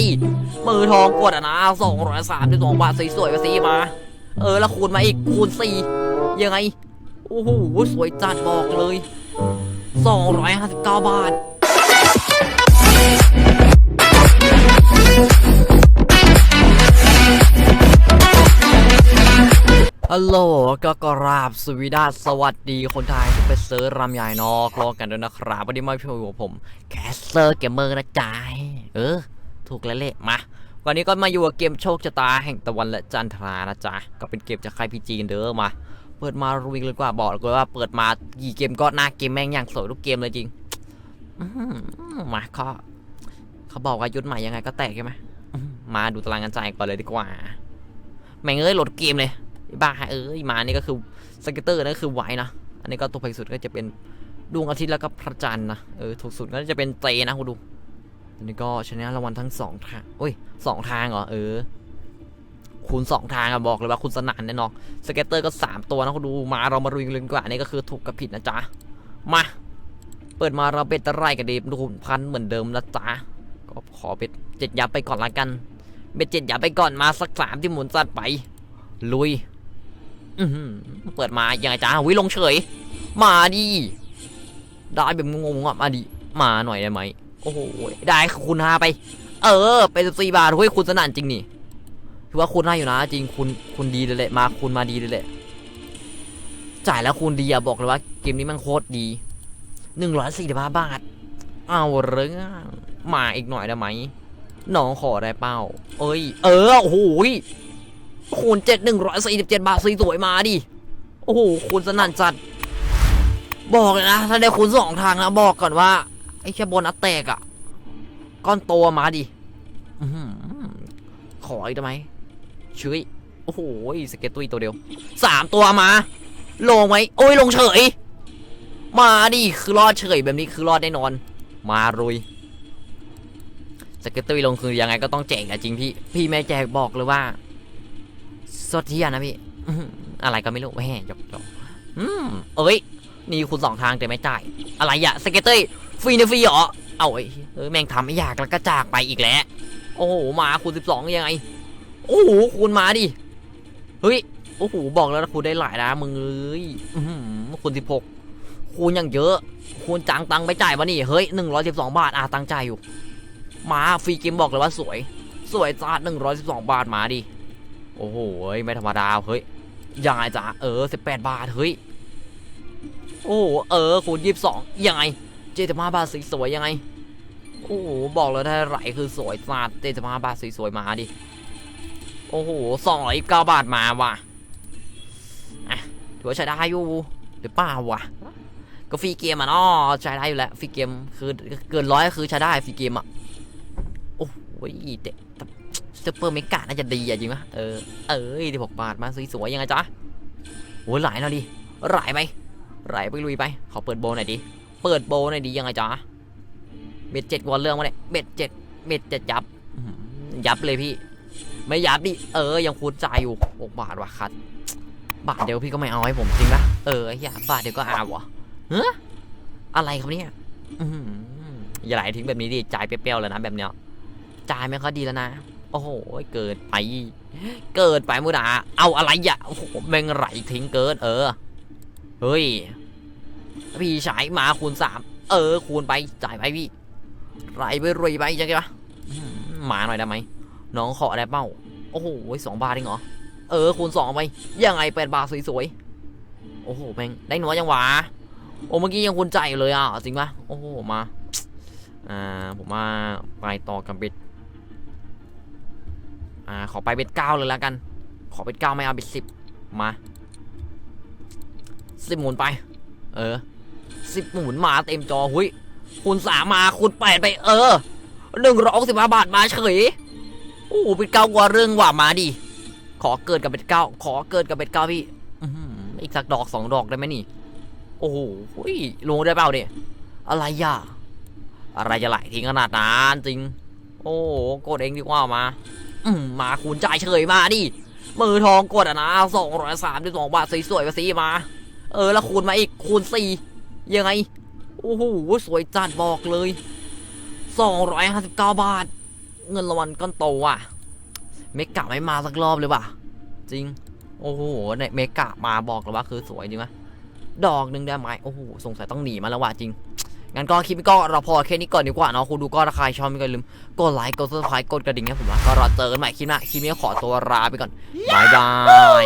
ดิ มือทองกดอะนะสองร้อยสามสิบสองบาทสวยๆไปสิมา เออ แล้วคูณมาอีกคูณสี่ยังไง โอ้โห สวยจัดบอกเลยสองร้อยห้าสิบเก้าบาทฮัลโหลก็กราบสวีดัสสวัสดีคนไทยที่ไปเซิร์ชรำใหญ่นอกรอกันด้วยนะครับวันนี้มาพี่อยู่กับผม แคสเซอร์เกมเมอร์นะจ๊ะเออ ถูกแล้วเละมาวันนี้ก็มาอยู่กับเกมโชคชะตาแห่งตะวันและจันทรานะจ๊ะก็เป็นเกมจากค่ายพีจีนเด้อมาเปิดมารุยเลยกว่าบอกเลยว่าเปิดมากี่เกมก็หน้าเกมแม่งอย่างสวยทุกเกมเลยจริงมาเขาเขาบอกว่ายุดใหม่ยังไงก็แตกใช่ไหมมาดูตารางกันใจายก่อนเลยดีกว่า แม่งเอ้ยโหลดเกมเลยบ้าเอ้ยมานี่ก็คือสเก็ตเตอร์นั่นคือไว้นะอันนี้ก็ตัวแพงสุดก็จะเป็นดวงอาทิตย์แล้วก็พระจันทร์นะเออถูกสุดก็จะเป็นเตนะคุณดู อันนี้ก็ชนะรางวัลทั้งสองทางโอ้ยสองทางเหรอเออ คูณสองทางอะบอกเลยว่าคุณสนานแน่นอนสเก็ตเตอร์ก็สามตัวนะคุณดูมาเรามารุยกันเลยดีกว่าอันนี่ก็คือถูกกับผิดนะจ๊ะมาเปิดมาเราเบ็ดตะไรกันดีดูพันเหมือนเดิมนะจ๊ะก็ขอเบ็ดเจ็ดยับไปก่อนละกันเบ็ดเจ็ดยับไปก่อนมาสักสามที่หมุนจัดไป ลุยอือหือเปิดมายังไงจ้าวิลงเฉย มาดิได้แบบงงๆอะมาดิมาหน่อยได้ไหม อ้โห ได้คุณห้าไป เออเป็นสี่บาทเฮ้ยคุณสนั่นจริงนี่ถือว่าคุณให้อยู่นะ จริงคุณคุณดีเลยแหละมาคุณมาดีเลยแหละจ่ายแล้วคุณดีอะบอกเลยว่าเกมนี้มันโคตรดีหนึ่งร้อยสี่สิบห้าบาทเอาเรื่องมาอีกหน่อยได้ไหมน้องขอได้เป้า เอ้ย เออโอ้โหคูณเจ็ดหนึ่งร้อยสี่สิบเจ็ดบาทสวยๆมาดิโอ้โหคุณสนั่นจัด บอกเลยนะ ถ้าได้คูณสองทางนะบอกก่อนว่า ไอ้แค่โบนัสแตกอะก้อนโตมาดิอขออีกได้ไหมช่วยโอ้โหสเก็ตตุยตัวเดียวสามตัวมา ลงไหมโอ้ยลงเฉย มาดิคือรอดเฉยแบบนี้คือรอดแน่นอน มารุยสเก็ตตุยลงคือยังไงก็ต้องแจกอะจริงพี่พี่แม่แจกบอกเลยว่าสดเที่ยนะพี่อะไรก็ไม่รู้แหมจบจบอืมเอ้ยนี่คุณสองทางแต่ไม่จ่าย อะไรอะสเก็ตเตอร์ ฟรีนะฟรีเหรอ เอาไอ้เออแม่งทำไม่อยากแล้วก็จากไปอีกแล้วโอ้โหมาคูณสิบสองยังไง โอ้โหคูณมาดิ เฮ้ย โอ้โหบอกแล้วนะคูณได้หลายนะมึงเอ้ยคูณสิบหกคูณอย่างเยอะ คูณจังตังไม่จ่ายวะนี่เฮ้ยหนึ่งร้อยสิบสองบาทอะตังจ่ายอยู่ มาฟรีเกมบอกเลยว่าสวย สวยจ้าหนึ่งร้อยสิบสองบาทมาดิ โอ้โหไม่ธรรมดาเฮ้ยยังไงจ้าเออสิบแปดบาทเฮ้ย โอ้โหเออคูณยี่สิบสองยังไง เจ็ดสิบห้าบาทสวยๆยังไง โอ้โห บอกเลยถ้าไหลคือสวยสาดเจ็ดสิบห้าบาทสวยๆมาดิ โอ้โหสองร้อยเก้าบาทมาว่ะอะถือว่าใช้ได้อยู่หรือเปล่าวะก็ฟรีเกมอะเนาะใช้ได้อยู่แล้วฟรีเกมคือเกินร้อยคือใช้ได้ฟรีเกมอะโอ้โหเด็กซูเปอร์เมกาน่าจะดีอะจริงปะเออ เอ้ยที่หกบาทมาสวยๆยังไงจ๊ะโอ้ยหลายแล้วดิหลายไปหลายไปลุยไปขอเปิดโบหน่อยดิ เปิดโบหน่อยดิยังไงจ๊ะเบ็ดเจ็ดวันเรื่องมาเนี่ยเบ็ดเจ็ดเบ็ดเจ็ดยับ ยับเลยพี่ ไม่ยับดิ เออ ยังคูณจ่ายอยู่หกบาทว่ะคัด บาทเดียวพี่ก็ไม่เอาให้ผมจริงปะเอออย่าบาทเดียวก็เอาวะเฮ้ออะไรครับเนี่ยอย่าไหลทิ้งแบบนี้ดิจ่ายเปรี้ยวๆเลยนะแบบเนี้ยจ่ายไม่ค่อยดีแล้วนะ โอ้โห เกิดไป เกิดไปมุดา เอาอะไรอย่าโอ้โหแม่งไหลทิ้งเกิน เออ เฮ้ย พี่ฉายมาคูณสามเออ คูณไปจ่ายไปพี่ไหลไปรวยไปจังไงวะหมาหน่อยได้ไหมน้องขอได้เป้า โอ้โหสองบาทเองเหรอ เออ คูณสองไป ยังไงแปดบาทสวยๆ โอ้โหแม่งได้หนัวยังหวะโอ้เมื่อกี้ยังคูณใจอยู่เลยอะ จริงปะโอ้โห มา อ่า ผมมาไปต่อกับเบ็ด อ่า ขอไปเบ็ดเก้าเลยแล้วกัน ขอเบ็ดเก้าไม่เอาเบ็ดสิบมาสิบหมุนไป เออสิบหมุนมาเต็มจอหุยคูณสามมาคูณแปดไปเออหนึ่งร้อยสิบห้าบาทมาเฉยโอ้โหเป็นเก้ากว่าเรื่องว่ามาดิขอเกิดกับเป็นเก้าขอเกิดกับเป็นเก้าพี่อีกสักดอกสองดอกได้ไหมนี่ โอ้โหหุ้ยลงได้เปล่าเนี่ยอะไรอะอะไรจะไหลทิ้งขนาดนั้นจริง โอ้โหกดเองดีกว่ามา อืมมาคูณจ่ายเฉยมาดิมือทองกดอะนะสองร้อยสามสิบสองบาทสวยๆไปสิมา เออแล้วคูณมาอีกคูณสี่ยังไง โอ้โหสวยจัดบอกเลยสองร้อยห้าสิบเก้าบาท เงินรางวัลก้อนโตอะ เมกะไม่มาสักรอบเลยว่ะ จริง โอ้โหเนี่ยเมกะมาบอกเลยว่าคือสวยจริงไหมดอกหนึ่งได้ไหมโอ้โหสงสัยต้องหนีมาแล้วว่ะจริงงั้นก็คลิปนี้ก็เราพอแค่นี้ก่อนดีกว่าเนาะคุณดูก็ถ้าครชอบไม่ก็ลืมกดไลค์กดซับสไครต์กดกระดิ่งให้ผมนะก็รอเจอกันใหม่คลิปหน้าคลิปนี้ขอตัวลาไปก่อนบายบาย